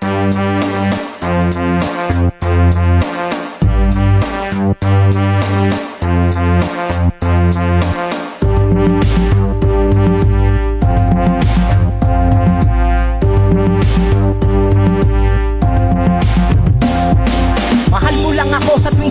Mahal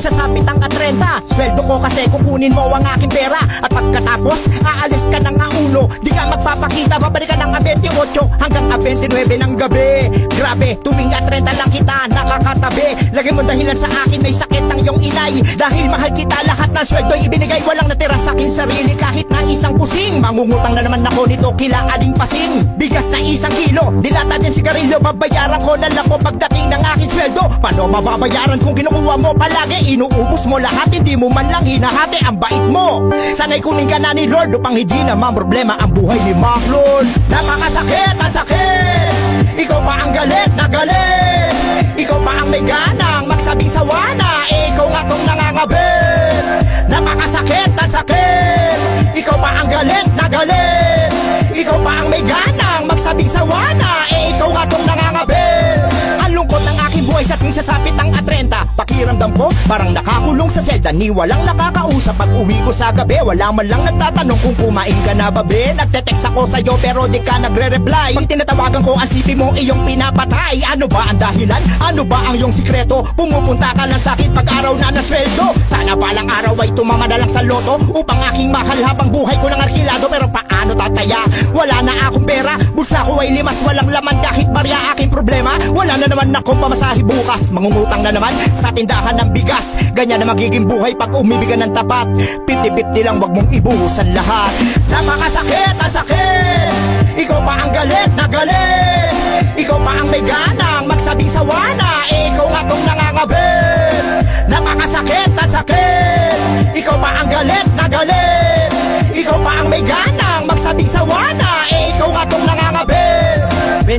ako sa tuwing sasapit ang atrenta Sweldo ko kasi kukunin mo ang aking pera. At pagkatapos, aalis ka ng aulo Di ka magpapakita, babalik ka ng 28 Hanggang 29 ng gabi. Grabe, tuwing atrenta lang kita nakakatabi. Lagi mo dahilan sa akin, may sakit ang iyong inay. Dahil mahal kita, lahat ng sweldo ibinigay. Walang natira sa akin sarili kahit na isang pusing. Mangungutang na naman ako nito, kila aling pasing. Bigas na isang kilo, dilata din sigarilyo Babayaran ko na lang po pagdating ng aking sweldo. Paano mababayaran kung kinukuha mo palagi Inuubos mo lahat, hindi mo man lang hinahati Ang bait mo, sanay kunin ka na ni Lord Upang hindi naman problema ang buhay ni Maclon. Napakasakit, ang sakit. Ikaw pa ang galit na galit. Ikaw pa ang may ganang magsabing sawa na Ikaw nga tong nangangabit Napakasakit, ang sakit. Ikaw pa ang galit na galit. Ikaw pa ang may ganang magsabing sawa na eh, Ikaw nga tong nangangabit Ang lungkot ng aking buhay sa tuwing sasapit ang atrenta Pakiramdam ko parang nakakulong sa selda. Ni walang nakakausap pag uwi ko sa gabi. Wala man lang nagtatanong kung kumain ka na ba be. Nagtetext ako sa'yo pero di ka nagre-reply. Pag tinatawagan ko ang sipi mo iyong pinapatay. Ano ba ang dahilan? Ano ba ang iyong sikreto? Pumupunta ka lang sa akin pag araw na nasweldo. Sana palang araw ay tumama na lang sa loto Upang aking mahal habang buhay ko ng arkilado. Pero paano tataya? Wala na akong pera. Bulsa ko ay limas walang laman. Kahit barya aking problema Wala na naman akong pamasahe bukas Mangungutang na naman sa tindahan ng bigas. Ganyan na magiging buhay pag umibigan ng tapat. 50-50 lang wag mong ibuhos ang lahat. Napakasakit ang sakit. Ikaw pa ang galit na galit. Ikaw pa ang may ganang magsabing sawa na eh, Ikaw nga tong nangangabit Napakasakit ang sakit. Ikaw pa ang galit na galit. Ikaw pa ang may ganang magsabing sawa na eh,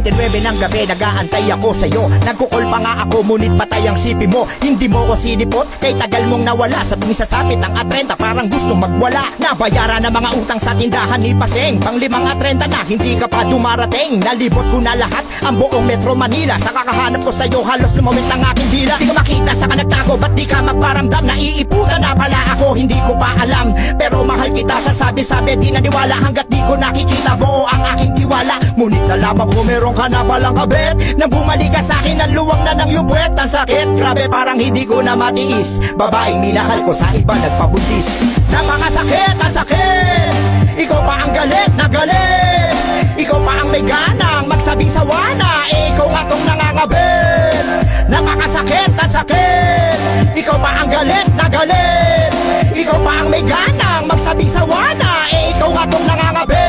29 ng gabi, nag-aantay ako sa'yo. Nagkukol pa nga ako, ngunit patay ang sipi mo. Hindi mo ko sinipot, kay tagal mong nawala. Sa tuwing sasapit ang atrenta, parang gusto magwala. Nabayaran na mga utang sa tindahan ni Paseng. Pang limang atrenta na, hindi ka pa dumarating. Nalibot ko na lahat, ang buong Metro Manila. Sa kakahanap ko sa'yo, halos lumawit ang aking dila. Di ko makita sa kanagtago, ba't di ka magparamdam? Naiiputan na hindi ko pa alam. Pero mahal kita, sasabi-sabi, di naniwala Hanggat di ko nakikita, buo ang aking tiwala Ngunit nalaman ko meron ka na palang kabit Nang bumalik ka sa akin, ang luwang na ng iyong Ang sakit, grabe parang hindi ko na matiis. Babaeng minahal ko sa iba nagpabuntis. Napakasakit, ang sakit. Ikaw pa ang galit na galit. Ikaw pa ang may ganang magsabing sawa na eh, Ikaw nga tong nangangabit. Napakasakit, ang sakit. Ikaw pa ang galit na galit ikaw pa ang may ganang magsabi sa Eh ikaw nga tong nangangabi